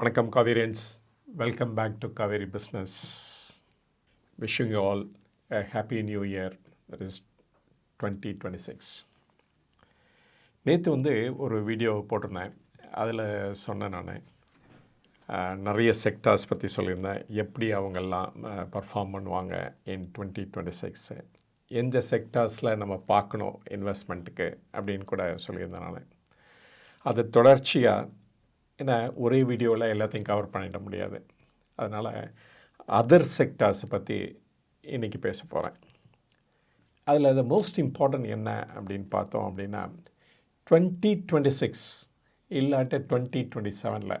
வணக்கம் Kaverians. Welcome back to Kaveri business wishing you all a happy new year that is twenty twenty six நேற்று வந்து ஒரு video போட்டிருந்தேன். அதில் சொன்னேன் நான். நிறைய செக்டார்ஸ் பற்றி சொல்லியிருந்தேன். எப்படி அவங்கெல்லாம் பர்ஃபார்ம் பண்ணுவாங்க இன் டுவெண்ட்டி டுவெண்ட்டி சிக்ஸு எந்த செக்டார்ஸில் நம்ம பார்க்கணும் இன்வெஸ்ட்மெண்ட்டுக்கு அப்படின்னு கூட சொல்லியிருந்தேன் நான். அது தொடர்ச்சியாக ஏன்னா ஒரே வீடியோவில் எல்லாத்தையும் கவர் பண்ணிட முடியாது. அதனால் அதர் செக்டார்ஸை பற்றி இன்றைக்கி பேச போகிறேன் அதில் அது மோஸ்ட் இம்பார்ட்டன்ட் என்ன அப்படின்னு பார்த்தோம் அப்படின்னா டுவெண்ட்டி டுவெண்ட்டி சிக்ஸ் இல்லாட்ட டுவெண்ட்டி டுவெண்ட்டி செவனில்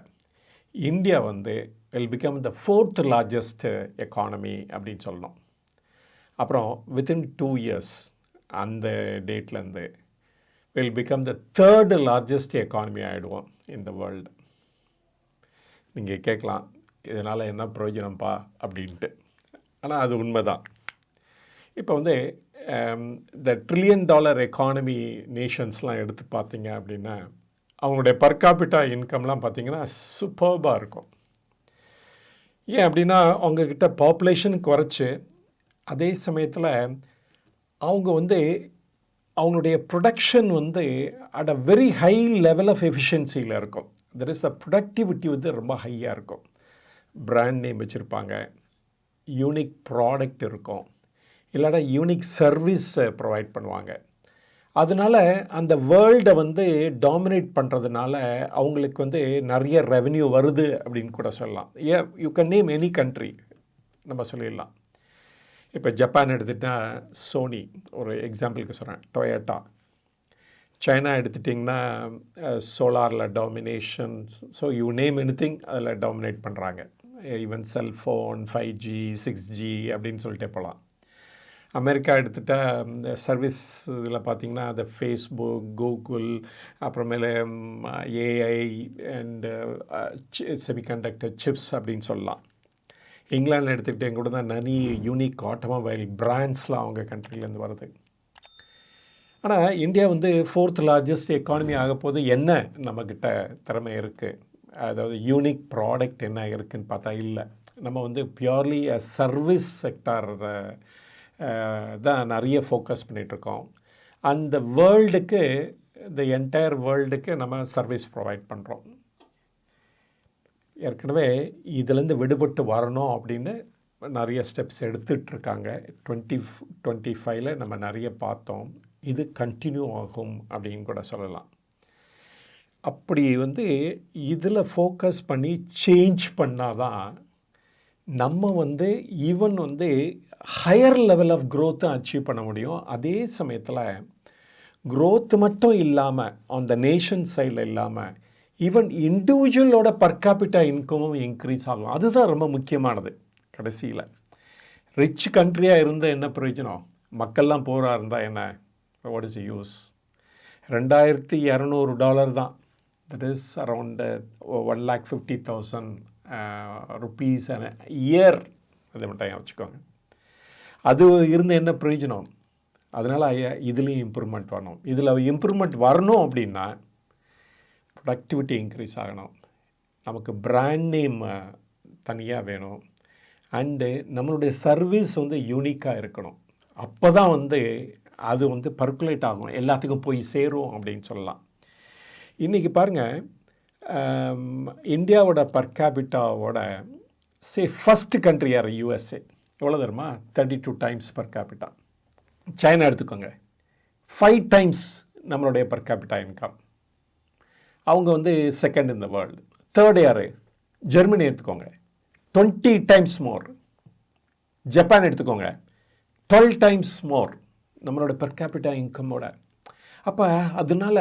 இந்தியா வந்து will become the fourth largest economy அப்படின்னு சொல்லணும். அப்புறம் வித்தின் டூ இயர்ஸ் அந்த டேட்லேருந்து will become the third largest economy ஆகிடுவோம் இந்த வேர்ல்டு நீங்கள் கேட்கலாம் இதனால் என்ன பிரயோஜனம்ப்பா அப்படின்ட்டு. ஆனால் அது உண்மை தான் இப்போ வந்து இந்த ட்ரில்லியன் டாலர் எக்கானமி நேஷன்ஸ்லாம் எடுத்து பார்த்தீங்க அப்படின்னா அவங்களுடைய பர்காபிட்டா இன்கம்லாம் பார்த்தீங்கன்னா சூப்பர்பாக இருக்கும். ஏன் அப்படின்னா அவங்கக்கிட்ட பாப்புலேஷன் குறைச்சி அதே சமயத்தில் அவங்க வந்து அவங்களுடைய ப்ரொடக்ஷன் வந்து at a very high level of எஃபிஷியன்சியில் இருக்கும். தெர் இஸ் த ப்ரொடக்டிவிட்டி வந்து ரொம்ப ஹையாக இருக்கும். ப்ராண்ட் நேம் வச்சுருப்பாங்க. யூனிக் ப்ராடக்ட் இருக்கும். இல்லாட்டா யூனிக் சர்வீஸ் ப்ரொவைட் பண்ணுவாங்க. அதனால் அந்த வேர்ல்டை வந்து டாமினேட் பண்ணுறதுனால அவங்களுக்கு வந்து நிறைய ரெவென்யூ வருது அப்படின்னு கூட சொல்லலாம். ஏ you can name any country நம்ம சொல்லிடலாம். இப்போ ஜப்பான் எடுத்துகிட்டா சோனி ஒரு எக்ஸாம்பிளுக்கு சொல்கிறேன் டொயேட்டா சைனா எடுத்துட்டிங்கன்னா சோலாரில் domination so you name any thing அதில் டாமினேட் பண்ணுறாங்க even cellphone five G six G அப்படின்னு சொல்லிட்டே போகலாம் அமெரிக்கா எடுத்துட்டால் இந்த சர்வீஸ் இதில் பார்த்திங்கன்னா அந்த ஃபேஸ்புக் கூகுள் அப்புறமேல ஏஐ அண்டு செமிகண்டக்டர் சிப்ஸ் அப்படின்னு சொல்லலாம். இங்கிலாண்டில் எடுத்துக்கிட்டே கூட தான் நனி யூனிக் ஆட்டோமொபைல் பிராண்ட்ஸ்லாம் அவங்க கண்ட்ரிலேருந்து வருது ஆனால் இந்தியா வந்து ஃபோர்த் லார்ஜஸ்ட் எக்கானமி ஆக போது என்ன நம்மக்கிட்ட திறமை இருக்குது அதாவது யூனிக் ப்ராடக்ட் என்ன இருக்குதுன்னு பார்த்தா இல்லை. நம்ம வந்து பியூர்லி அ சர்வீஸ் செக்டார் தான் நிறைய ஃபோக்கஸ் பண்ணிகிட்ருக்கோம் அந்த வேர்ல்டுக்கு இந்த என்டையர் வேர்ல்டுக்கு நம்ம சர்வீஸ் ப்ரொவைட் பண்ணுறோம் ஏற்கனவே இதிலேருந்து விடுபட்டு வரணும் அப்படின்னு நிறைய ஸ்டெப்ஸ் எடுத்துகிட்ருக்காங்க டுவெண்ட்டி டுவெண்ட்டி ஃபைவ்ல நம்ம நிறைய பார்த்தோம். இது கண்டினியூ ஆகும் அப்படின்னு கூட சொல்லலாம். அப்படி வந்து இதில் ஃபோக்கஸ் பண்ணி சேஞ்ச் பண்ணால் தான் நம்ம வந்து ஈவன் வந்து ஹையர் லெவல் ஆஃப் க்ரோத்தும் அச்சீவ் பண்ண முடியும். அதே சமயத்தில் க்ரோத் மட்டும் இல்லாமல் அந்த நேஷன் சைடில் இல்லாமல் ஈவன் இண்டிவிஜுவலோட பர்காபிட்டா இன்கமும் இன்க்ரீஸ் ஆகும். அதுதான் ரொம்ப முக்கியமானது கடைசியில். ரிச் கண்ட்ரியாக இருந்தால் என்ன பிரயோஜனம்? மக்கள்லாம் போகிறா இருந்தால் என்ன? வாட் இஸ் யூஸ் ரெண்டாயிரத்தி இரநூறு டாலர் தான். That is around one lakh fifty thousand rupees year அதை மட்டும் வச்சுக்கோங்க. அது இருந்து என்ன பிரயோஜனம்? அதனால் இதுலேயும் இம்ப்ரூவ்மெண்ட் வரணும். இதில் இம்ப்ரூவ்மெண்ட் வரணும் அப்படின்னா ப்ரொடக்டிவிட்டி இன்க்ரீஸ் ஆகணும். நமக்கு பிராண்ட் நேம் தனியாக வேணும். அண்டு நம்மளுடைய சர்வீஸ் வந்து யூனிக்காக இருக்கணும். அப்போ தான் வந்து அது வந்து பர்குலேட் ஆகும். எல்லாத்துக்கும் போய் சேரும் அப்படின்னு சொல்லலாம். இன்றைக்கி பாருங்கள் இந்தியாவோட பர்காபிட்டாவோட சே ஃபஸ்ட் கண்ட்ரி யார்? யூஎஸ்ஏ எவ்வளோ தருமா thirty two times per capita China எடுத்துக்கோங்க. ஃபைவ் டைம்ஸ் நம்மளுடைய பர் கேபிட்டா இன்கம் அவங்க வந்து second in the world third யார் ஜெர்மனி எடுத்துக்கோங்க. டுவெண்ட்டி டைம்ஸ் மோர் ஜப்பான் எடுத்துக்கோங்க. டுவெல் டைம்ஸ் மோர் நம்மளோட பெர் கேபிட்டா இன்கமோட அப்போ அதனால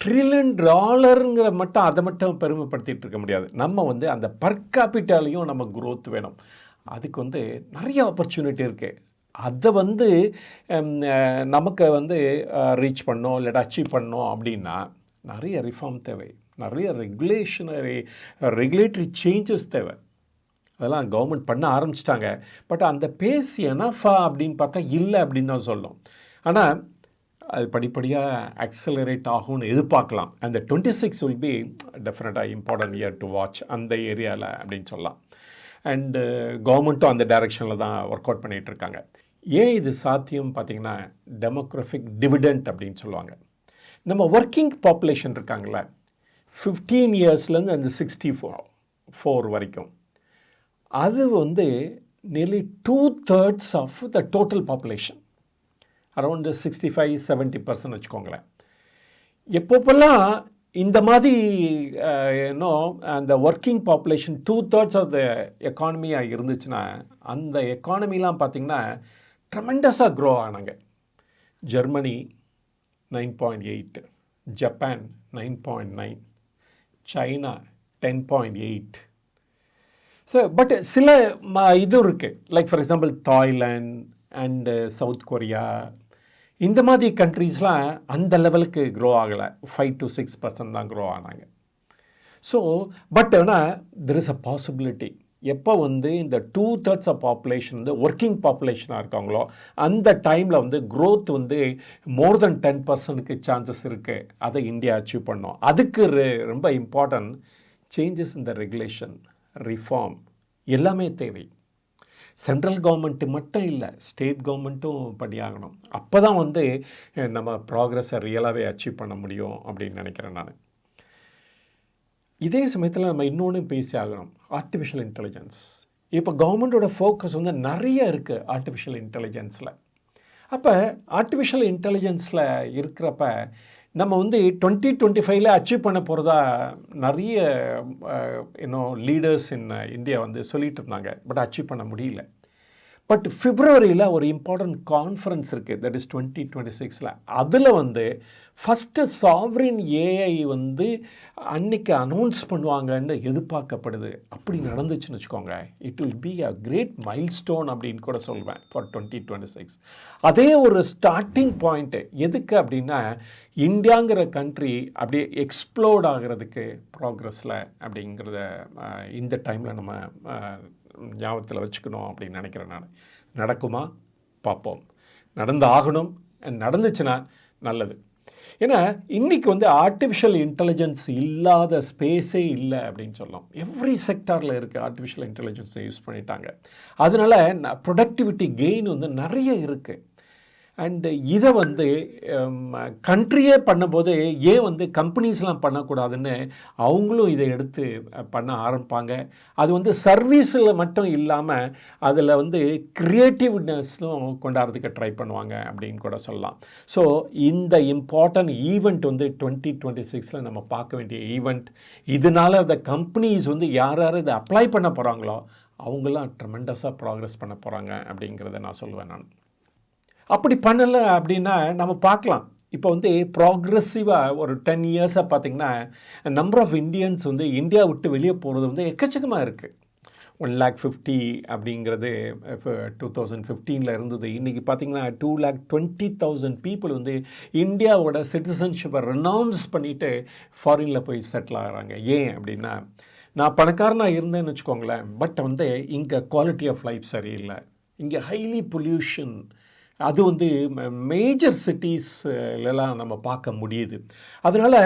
ட்ரில்லியன் டாலருங்கிற மட்டும் அதை மட்டும் பெருமைப்படுத்திகிட்டு இருக்க முடியாது. நம்ம வந்து அந்த பர் கேபிட்டாலையும் நம்ம குரோத் வேணும். அதுக்கு வந்து நிறைய ஆப்பர்ச்சுனிட்டி இருக்குது அதை வந்து நமக்கு வந்து ரீச் பண்ணோம் இல்லாட்டா அச்சீவ் பண்ணோம் அப்படின்னா நிறைய ரிஃபார்ம் தேவை. நிறைய ரெகுலேஷனரி ரெகுலேட்டரி சேஞ்சஸ் தேவை. அதெல்லாம் கவர்மெண்ட் பண்ண ஆரம்பிச்சிட்டாங்க. பட் அந்த பேஸ் எனஃபா அப்படின்னு பார்த்தா இல்லை அப்படின்னு தான் சொல்லும். ஆனால் அது படிப்படியாக ஆக்சலரேட் ஆகும்னு எதிர்பார்க்கலாம். அந்த டுவெண்ட்டி சிக்ஸ் வில் பி டெஃபினட்டாக இம்பார்ட்டன்ட் இயர் டு வாட்ச் அந்த ஏரியாவில் அப்படின்னு சொல்லலாம். அண்டு கவர்மெண்ட்டும் uh, அந்த டைரெக்ஷனில் தான் ஒர்க் அவுட் பண்ணிகிட்ருக்காங்க ஏன் இது சாத்தியம் பார்த்தீங்கன்னா டெமோக்ராஃபிக் டிவிடெண்ட் அப்படின்னு சொல்லுவாங்க. நம்ம ஒர்க்கிங் பாப்புலேஷன் இருக்காங்களே ஃபிஃப்டீன் இயர்ஸ்லேருந்து அந்த சிக்ஸ்டி ஃபோர் ஃபோர் வரைக்கும். அது வந்து nearly two thirds of the total population around sixty five seventy percent வச்சுக்கோங்களேன். எப்பப்பெல்லாம் இந்த மாதிரி இன்னும் அந்த working population two thirds of the எக்கானமியாக இருந்துச்சுன்னா அந்த எக்கானமிலாம் பார்த்திங்கன்னா ட்ரமெண்டஸாக க்ரோ ஆனாங்க. Germany nine point eight Japan nine point nine China ten point eight so but சில ம இது இருக்குது like for example Thailand and South Korea இந்த மாதிரி கண்ட்ரீஸ்லாம் அந்த லெவலுக்கு க்ரோ ஆகலை. ஃபைவ் டு சிக்ஸ் பர்சன்ட் தான் க்ரோ ஆனாங்க. ஸோ பட் ஆனால் தெர் இஸ் அ பாசிபிலிட்டி எப்போ வந்து இந்த டூ தேர்ட்ஸ் ஆஃப் பாப்புலேஷன் வந்து ஒர்க்கிங் பாப்புலேஷனாக இருக்காங்களோ அந்த டைமில் வந்து க்ரோத் வந்து மோர் தென் டென் பர்சன்ட்டுக்கு சான்சஸ் இருக்குது அதை இந்தியா அச்சீவ் பண்ணோம். அதுக்கு ரொம்ப இம்பார்ட்டன்ட் சேஞ்சஸ் இந்த ரெகுலேஷன் ரிஃபார்ம் எல்லாமே தேவை. சென்ட்ரல் கவர்மெண்ட்டு மட்டும் இல்லை ஸ்டேட் கவர்மெண்ட்டும் பண்ணியாகணும் அப்போ தான் வந்து நம்ம ப்ராக்ரஸை ரியலாகவே அச்சீவ் பண்ண முடியும் அப்படின்னு நினைக்கிறேன் நான். இதே சமயத்தில் நம்ம இன்னொன்று பேசி ஆகணும். ஆர்டிஃபிஷியல் இன்டெலிஜென்ஸ் இப்போ கவர்மெண்ட்டோட ஃபோக்கஸ் வந்து நிறைய இருக்குது ஆர்டிஃபிஷியல் இன்டெலிஜென்ஸில் அப்போ ஆர்டிஃபிஷியல் இன்டெலிஜென்ஸில் இருக்கிறப்ப நம்ம வந்து டுவெண்ட்டி டுவெண்ட்டி ஃபைவ்ல அச்சீவ் பண்ண போகிறதா நிறைய இன்னும் லீடர்ஸ் இன் இந்தியா வந்து சொல்லிகிட்டு இருந்தாங்க. பட் அச்சீவ் பண்ண முடியல. பட் பிப்ரவரியில் ஒரு இம்பார்ட்டன்ட் கான்ஃபரன்ஸ் இருக்குது தட் இஸ் டுவெண்ட்டி டுவெண்ட்டி சிக்ஸில் அதில் வந்து ஃபஸ்ட்டு சாவரின் ஏஐ வந்து அன்னைக்கு அனௌன்ஸ் பண்ணுவாங்கன்னு எதிர்பார்க்கப்படுது. அப்படி நடந்துச்சுன்னு வச்சுக்கோங்க. It will be a great milestone அப்படின்னு கூட சொல்வேன் ஃபார் டுவெண்ட்டி டுவெண்ட்டி சிக்ஸ் அதே ஒரு ஸ்டார்டிங் பாயிண்ட்டு எதுக்கு அப்படின்னா இந்தியாங்கிற கண்ட்ரி அப்படியே எக்ஸ்ப்ளோர்ட் ஆகிறதுக்கு ப்ராக்ரஸில் அப்படிங்கிறத இந்த டைமில் நம்ம ஞாபகத்தில் வச்சுக்கணும் அப்படின்னு நினைக்கிறேன் நான். நடக்குமா? பார்ப்போம். நடந்து ஆகணும் நடந்துச்சுன்னா நல்லது. ஏன்னா இன்றைக்கி வந்து ஆர்டிஃபிஷியல் இன்டெலிஜென்ஸ் இல்லாத ஸ்பேஸே இல்லை அப்படின்னு சொல்லலாம். எவ்ரி செக்டாரில் இருக்குது ஆர்டிஃபிஷியல் இன்டெலிஜென்ஸை யூஸ் பண்ணிட்டாங்க. அதனால் ப்ரொடக்டிவிட்டி கெயின் வந்து நிறைய இருக்குது அண்டு இதை வந்து um, கண்ட்ரியே பண்ணும்போது ஏன் வந்து கம்பெனிஸ்லாம் பண்ணக்கூடாதுன்னு அவங்களும் இதை எடுத்து பண்ண ஆரம்பிப்பாங்க. அது வந்து சர்வீஸில் மட்டும் இல்லாமல் அதில் வந்து க்ரியேட்டிவ்னஸ்லும் கொண்டாடுறதுக்கு ட்ரை பண்ணுவாங்க அப்படின்னு கூட சொல்லலாம். ஸோ இந்த இம்பார்ட்டன்ட் ஈவெண்ட் வந்து டுவெண்ட்டி டுவெண்ட்டி சிக்ஸில் நம்ம பார்க்க வேண்டிய ஈவெண்ட் இதனால் அந்த கம்பெனிஸ் வந்து யார் யார் இதை அப்ளை பண்ண போகிறாங்களோ அவங்களாம் ட்ரெமெண்டஸாக ப்ராக்ரெஸ் பண்ண போகிறாங்க அப்படிங்கிறத நான் சொல்லுவேன் நான். அப்படி பண்ணலை அப்படின்னா நம்ம பார்க்கலாம். இப்போ வந்து ப்ராக்ரெசிவாக ஒரு டென் இயர்ஸாக பார்த்திங்கன்னா நம்பர் ஆஃப் இந்தியன்ஸ் வந்து இந்தியா விட்டு வெளியே போகிறது வந்து எக்கச்சக்கமாக இருக்குது ஒன் லேக் ஃபிஃப்டி அப்படிங்கிறது டூ தௌசண்ட் ஃபிஃப்டீனில் இருந்தது. இன்றைக்கி பார்த்திங்கன்னா two lakh twenty thousand people வந்து இந்தியாவோட சிட்டிசன்ஷிப்பை ரெனவுன்ஸ் பண்ணிவிட்டு ஃபாரினில் போய் செட்டில் ஆகிறாங்க. ஏன் அப்படின்னா நான் பணக்காரனாக இருந்தேன்னு வச்சுக்கோங்களேன் பட் வந்து இங்கே குவாலிட்டி ஆஃப் லைஃப் சரியில்லை. இங்கே ஹைலி பொல்யூஷன் அது வந்து மேஜர் சிட்டிஸ்லாம் நம்ம பார்க்க முடியுது. அதனால்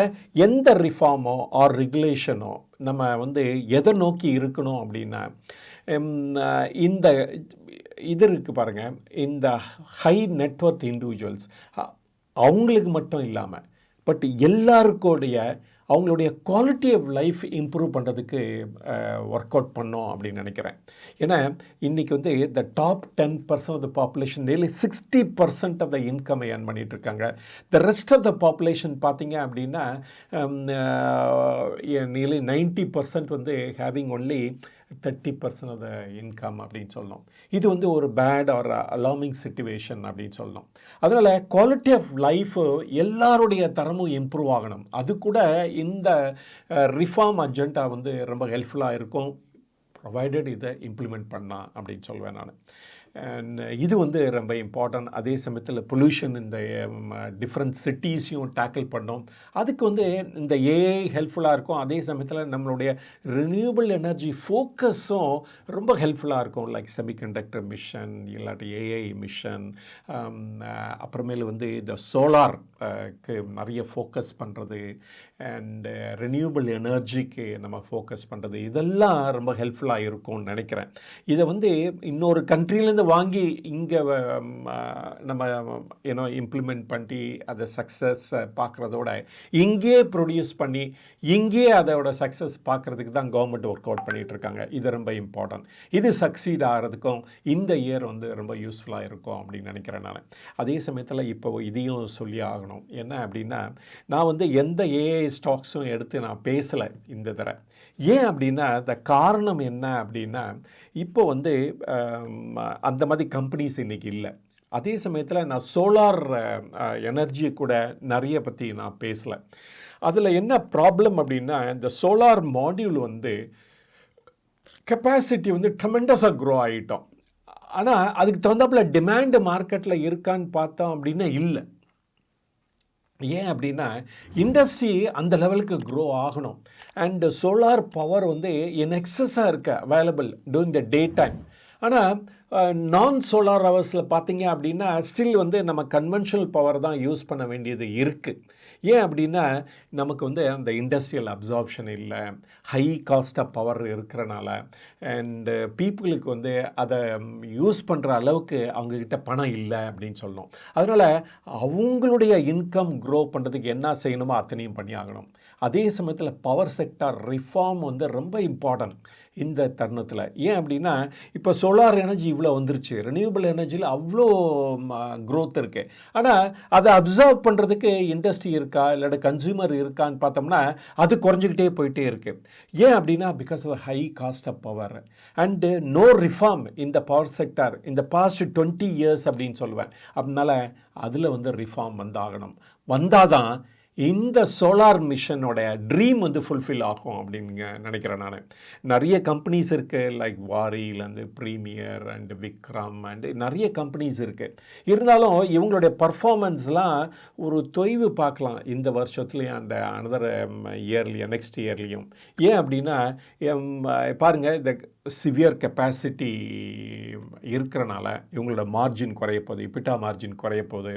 எந்த ரிஃபார்மோ ஆர் ரெகுலேஷனோ நம்ம வந்து எதை நோக்கி இருக்கணும் அப்படின்னா இந்த இது இருக்குது பாருங்கள் இந்த ஹை நெட்ஒர்க் இண்டிவிஜுவல்ஸ் அவங்களுக்கு மட்டும் இல்லாமல் பட் எல்லாருக்கோடைய அவங்களுடைய குவாலிட்டி ஆஃப் லைஃப் இம்ப்ரூவ் பண்ணுறதுக்கு ஒர்க் அவுட் பண்ணோம் அப்படின்னு நினைக்கிறேன். ஏன்னா இன்றைக்கி வந்து the top ten percent of the population nearly sixty percent of the income earn பண்ணிகிட்டு இருக்காங்க. The rest of the population பார்த்தீங்க அப்படின்னா நியர்லி நைன்ட்டி பர்சன்ட் வந்து having only thirty percent of the income அப்படின்னு சொல்லணும். இது வந்து ஒரு பேட் ஆர் அலாமிங் சுச்சுவேஷன் அப்படின்னு சொல்லணும். அதனால் குவாலிட்டி ஆஃப் லைஃப் எல்லாருடைய தரமும் இம்ப்ரூவ் ஆகணும். அது கூட இந்த ரிஃபார்ம் அஜெண்டா வந்து ரொம்ப ஹெல்ப்ஃபுல்லாக இருக்கும். ப்ரொவைடட் இதை இம்ப்ளிமெண்ட் பண்ணால் அப்படின்னு சொல்வேன் நான். Uh, இது வந்து ரொம்ப இம்பார்ட்டன்ட் அதே சமயத்தில் பொல்யூஷன் இந்த டிஃப்ரெண்ட் சிட்டிஸையும் டேக்கிள் பண்ணோம். அதுக்கு வந்து இந்த ஏஐ ஹெல்ப்ஃபுல்லாக இருக்கும். அதே சமயத்தில் நம்மளுடைய ரினியூபிள் எனர்ஜி ஃபோக்கஸும் ரொம்ப ஹெல்ப்ஃபுல்லாக இருக்கும். லைக் செமிகண்டக்டர் மிஷன் இல்லாட்டி ஏஐ மிஷன் um, uh, அப்புறமேலு வந்து இந்த சோலார்க்கு uh, நிறைய ஃபோக்கஸ் பண்ணுறது அண்ட் ரினியூபிள் எனர்ஜிக்கு நம்ம ஃபோக்கஸ் பண்ணுறது இதெல்லாம் ரொம்ப ஹெல்ப்ஃபுல்லாக இருக்கும்னு நினைக்கிறேன். இதை வந்து இன்னொரு கண்ட்ரிலேருந்து வாங்கி இங்கே நம்ம ஏன்னோ இம்ப்ளிமெண்ட் பண்ணி அதை சக்ஸஸ் பார்க்குறதோட இங்கேயே ப்ரொடியூஸ் பண்ணி இங்கேயே அதோட சக்ஸஸ் பார்க்குறதுக்கு தான் கவர்மெண்ட் ஒர்க் அவுட் பண்ணிகிட்டு இருக்காங்க. இது ரொம்ப இம்பார்ட்டன்ட் இது சக்சீட் ஆகிறதுக்கும் இந்த இயர் வந்து ரொம்ப யூஸ்ஃபுல்லாக இருக்கும் அப்படின்னு நினைக்கிறேன் நான். அதே சமயத்தில் இப்போ இதையும் சொல்லி ஆகணும். என்ன அப்படின்னா நான் வந்து எந்த ஏஐ ஸ்டாக்ஸும் எடுத்து நான் பேசலை இந்த தடவை. ஏன் அப்படின்னா அந்த காரணம் என்ன அப்படின்னா இப்போ வந்து அந்த மாதிரி கம்பெனிஸ் இன்றைக்கி இல்லை. அதே சமயத்தில் நான் சோலார் எனர்ஜியை கூட நிறைய பற்றி நான் பேசலை. அதில் என்ன ப்ராப்ளம் அப்படின்னா இந்த சோலார் மாடியூல் வந்து கெப்பாசிட்டி வந்து ட்ரமெண்டஸாக க்ரோ ஆகிட்டோம் ஆனால் அதுக்கு தகுந்தாப்புல டிமாண்டு மார்க்கெட்டில் இருக்கான்னு பார்த்தோம் அப்படின்னா இல்லை. ஏன் அப்படின்னா இண்டஸ்ட்ரி அந்த லெவலுக்கு க்ரோ ஆகணும். அண்ட் சோலார் பவர் வந்து என் எக்ஸஸாக இருக்க available during the day time ஆனால் நான் சோலார் ஹவர்ஸில் பார்த்தீங்க அப்படின்னா ஸ்டில் வந்து நம்ம கன்வென்ஷனல் பவர் தான் யூஸ் பண்ண வேண்டியது இருக்குது ஏன் அப்படின்னா நமக்கு வந்து அந்த இண்டஸ்ட்ரியல் அப்சார்ப்ஷன் இல்லை ஹை காஸ்ட் ஆஃப் பவர் இருக்கிறனால அண்டு பீப்புளுக்கு வந்து அதை யூஸ் பண்ணுற அளவுக்கு அவங்கக்கிட்ட பணம் இல்லை அப்படின்னு சொல்லணும் அதனால் அவங்களுடைய இன்கம் க்ரோ பண்ணுறதுக்கு என்ன செய்யணுமோ அத்தனையும் பண்ணி ஆகணும். அதே சமயத்தில் பவர் செக்டார் ரிஃபார்ம் வந்து ரொம்ப இம்பார்ட்டன்ட் இந்த தருணத்தில். ஏன் அப்படின்னா இப்போ சோலார் எனர்ஜி இவ்வளோ வந்துருச்சு. ரினியூபிள் எனர்ஜியில் அவ்வளோ க்ரோத் இருக்குது ஆனால் அதை அப்சர்வ் பண்ணுறதுக்கு இண்டஸ்ட்ரி இருக்கா? இல்லாட்ட கன்சியூமர் இருக்கான்னு பார்த்தோம்னா அது குறைஞ்சிக்கிட்டே போயிட்டே இருக்குது ஏன் அப்படின்னா because of high cost of power and no reform இந்த பவர் செக்டார் இந்த பாஸ்ட் டுவெண்ட்டி இயர்ஸ் அப்படின்னு சொல்லுவேன். அதனால அதில் வந்து ரிஃபார்ம் வந்தாகணும். வந்தால் தான் இந்த சோலார் மிஷனோட ட்ரீம் வந்து ஃபுல்ஃபில் ஆகும் அப்படின்னு நினைக்கிறேன் நான். நிறைய கம்பெனிஸ் இருக்குது லைக் வாரியிலேருந்து ப்ரீமியர் அண்ட் விக்ரம் அண்டு நிறைய கம்பெனிஸ் இருக்குது இருந்தாலும் இவங்களுடைய பர்ஃபார்மன்ஸ்லாம் ஒரு தொய்வு பார்க்கலாம் இந்த வருஷத்துலேயும் அந்த அனதர் இயர்லேயும் நெக்ஸ்ட் இயர்லேயும் ஏன் அப்படின்னா um, பாருங்கள் இந்த சிவியர் கெப்பாசிட்டி இருக்கிறனால இவங்களோட மார்ஜின் குறைய போகுது இப்பிட்டா மார்ஜின் குறைய போகுது.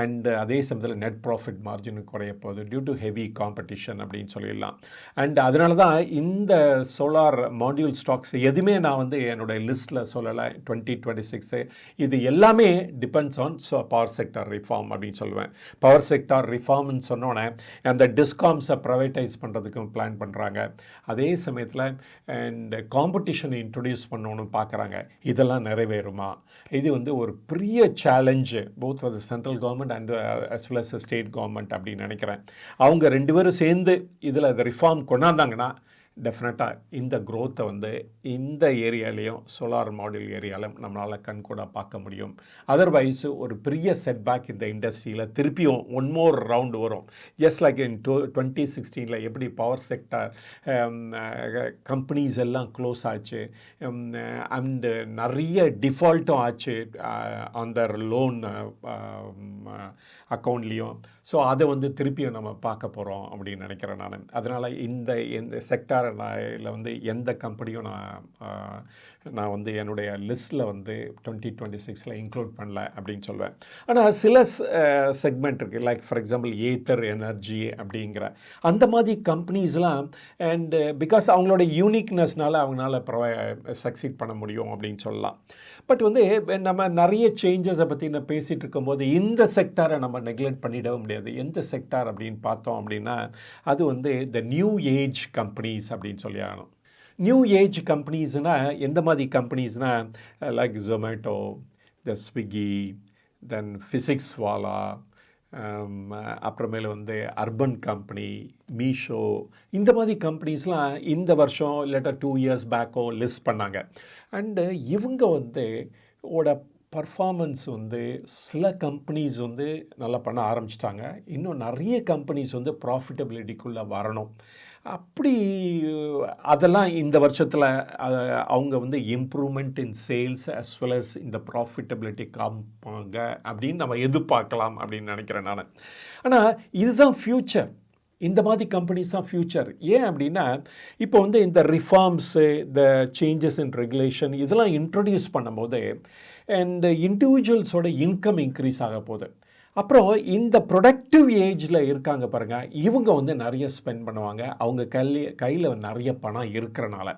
அண்ட் அதே சமயத்தில் நெட் ப்ராஃபிட் மார்ஜின் குறைய போகுது டியூ டு ஹெவி காம்படிஷன் அப்படின்னு சொல்லிடலாம். அண்ட் அதனால தான் இந்த சோலார் மாடியூல் ஸ்டாக்ஸ் எதுவுமே நான் வந்து என்னுடைய லிஸ்ட்டில் சொல்லலை. டுவெண்ட்டி டுவெண்ட்டி சிக்ஸு இது எல்லாமே depends on so power sector reform அப்படின்னு சொல்லுவேன். பவர் செக்டார் ரிஃபார்ம்னு சொன்னோன்னே அந்த டிஸ்காம்ஸை ப்ரைவேட்டைஸ் பண்ணுறதுக்கும் பிளான் பண்ணுறாங்க அதே சமயத்தில் அண்ட் காம்படிஷன் இன்ட்ரடியூஸ் பண்ணணும்னு பார்க்குறாங்க இதெல்லாம் நிறைவேறுமா? இது வந்து ஒரு பெரிய challenge both for the central government and as well as state government அப்படின்னு நினைக்கிறேன். அவங்க ரெண்டு பேரும் சேர்ந்து இதில் அதை ரிஃபார்ம் கொண்டாந்தாங்கன்னா டெஃபினட்டாக இந்த க்ரோத்தை வந்து இந்த ஏரியாலையும் சோலார் மாடியூல் ஏரியாலையும் நம்மளால் கண்கூட பார்க்க முடியும். அதர்வைஸ் ஒரு பெரிய செட்பேக் இந்த இண்டஸ்ட்ரியில் திருப்பியும் ஒன் மோர் ரவுண்டு வரும். Just like in two twenty சிக்ஸ்டீனில் எப்படி பவர் செக்டர் கம்பெனிஸ் எல்லாம் க்ளோஸ் ஆச்சு um, uh, அண்டு நிறைய டிஃபால்ட்டும் ஆச்சு அந்த லோன் அக்கௌண்ட்லேயும் ஸோ அதை வந்து திருப்பியும் நம்ம பார்க்க போகிறோம் அப்படின்னு நினைக்கிறேன் நான். அதனால் இந்த இந்த செக்டாரில் வந்து எந்த கம்பெனியும் நான் நான் வந்து என்னுடைய லிஸ்ட்டில் வந்து டுவெண்ட்டி டுவெண்ட்டி சிக்ஸில் இன்க்ளூட் பண்ணல அப்படின்னு சொல்லுவேன் ஆனால் சில செக்மெண்ட் இருக்குது like for example Ather energy அப்படிங்கிற. அந்த மாதிரி கம்பெனிஸ்லாம் அண்டு பிகாஸ் அவங்களோட யூனிக்னஸ்னால அவங்களால ப்ரொவை சக்சீட் பண்ண முடியும் அப்படின்னு சொல்லலாம். பட் வந்து நம்ம நிறைய சேஞ்சஸை பற்றி நான் பேசிகிட்டு இருக்கும்போது இந்த செக்டாரை நம்ம நெக்லெக்ட் பண்ணிடவே முடியாது. எந்த செக்டார் அப்படின்னு பார்த்தோம் அப்படின்னா அது வந்து த நியூ ஏஜ் கம்பெனிஸ் அப்படின்னு சொல்லி ஆகணும். நியூ ஏஜ் கம்பெனிஸ்னால் எந்த மாதிரி கம்பெனிஸ்னால் like Zomato the Swiggy then Physics Wallah அப்புறமேல வந்து அர்பன் கம்பெனி மீஷோ இந்த மாதிரி கம்பெனிஸ்லாம் இந்த வருஷம் இல்லாட்டா டூ இயர்ஸ் பேக்கோ லிஸ்ட் பண்ணாங்க. அண்டு இவங்க வந்து ஓட பர்ஃபார்மன்ஸ் வந்து சில கம்பெனிஸ் வந்து நல்லா பண்ண ஆரம்பிச்சிட்டாங்க. இன்னும் நிறைய கம்பெனிஸ் வந்து ப்ராஃபிட்டபிலிட்டிக்குள்ளே வரணும். அப்படி அதெல்லாம் இந்த வருஷத்தில் அவங்க வந்து improvement in sales as well as இந்த ப்ராஃபிட்டபிலிட்டி காமிப்பாங்க அப்படின்னு நம்ம எதிர்பார்க்கலாம் அப்படின்னு நினைக்கிறேன் நான். ஆனால் இதுதான் ஃப்யூச்சர் இந்த மாதிரி கம்பெனிஸ் தான் ஃப்யூச்சர் ஏன் அப்படின்னா இப்போ வந்து இந்த ரிஃபார்ம்ஸு இந்த சேஞ்சஸ் இன் ரெகுலேஷன் இதெல்லாம் இன்ட்ரடியூஸ் பண்ணும்போது அண்ட் இண்டிவிஜுவல்ஸோட இன்கம் இன்க்ரீஸ் ஆக போகுது அப்புறம் இந்த ப்ரொடக்டிவ் ஏஜில் இருக்காங்க பாருங்கள் இவங்க வந்து நிறைய ஸ்பெண்ட் பண்ணுவாங்க. அவங்க கல்வி கையில் நிறைய பணம் இருக்கிறனால.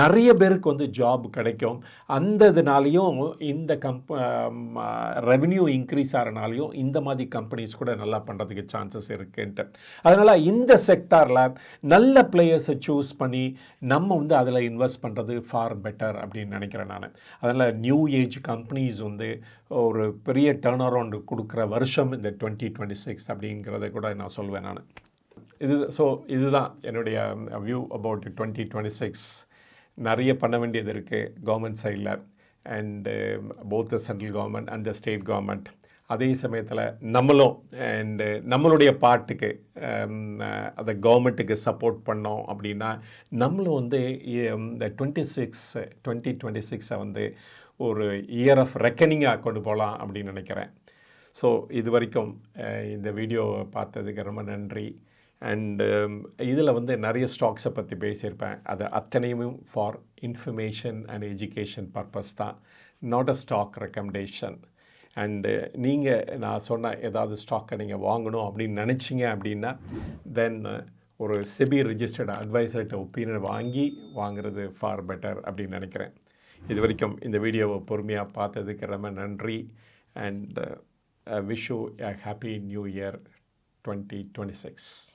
நிறைய பேருக்கு வந்து ஜாப் கிடைக்கும். அந்த இதனாலையும் இந்த கம்ப் ரெவன்யூ இன்க்ரீஸ் ஆகிறனாலையும் இந்த மாதிரி கம்பெனிஸ் கூட நல்லா பண்ணுறதுக்கு சான்சஸ் இருக்குன்ட்டு. அதனால் இந்த செக்டாரில் நல்ல பிளேயர்ஸை சூஸ் பண்ணி நம்ம வந்து அதில் இன்வெஸ்ட் பண்ணுறது ஃபார் பெட்டர் அப்படின்னு நினைக்கிறேன் நான். அதனால் நியூ ஏஜ் கம்பெனிஸ் வந்து ஒரு பெரிய டேர்ன் அரவுண்டு கொடுக்குற வருஷம் இந்த டுவெண்ட்டி டுவெண்ட்டி சிக்ஸ் அப்படிங்கிறத கூட நான் சொல்வேன் நான். இது ஸோ இதுதான் என்னுடைய view about twenty twenty six நிறைய பண்ண வேண்டியது இருக்குது கவர்மெண்ட் சைடில் and both the central government and the state government அதே சமயத்தில் நம்மளும் அண்டு uh, நம்மளுடைய பாட்டுக்கு um, uh, அதை கவர்மெண்ட்டுக்கு சப்போர்ட் பண்ணோம் அப்படின்னா நம்மளும் வந்து um, இந்த டுவெண்ட்டி சிக்ஸ் டுவெண்ட்டி டுவெண்ட்டி சிக்ஸை வந்து ஒரு இயர் ஆஃப் ரெக்கனிங்காக கொண்டு போகலாம் அப்படின்னு நினைக்கிறேன். ஸோ இது வரைக்கும் இந்த வீடியோவை பார்த்ததுக்கு ரொம்ப நன்றி. அண்டு இதில் வந்து நிறைய ஸ்டாக்ஸை பற்றி பேசியிருப்பேன். அது அத்தனையும் for information and education purpose தான். Not a stock recommendation and நீங்கள் நான் சொன்ன ஏதாவது ஸ்டாக்கை நீங்கள் வாங்கணும் அப்படின்னு நினச்சிங்க அப்படின்னா தென் ஒரு செபி ரிஜிஸ்டர்ட் அட்வைசர்கிட்ட ஒப்பீனியன் வாங்கி வாங்குறது ஃபார் பெட்டர் அப்படின்னு நினைக்கிறேன். இது வரைக்கும் இந்த வீடியோவை பொறுமையாக பார்த்ததுக்கு ரொம்ப நன்றி. And uh, wish you a happy new year 2026.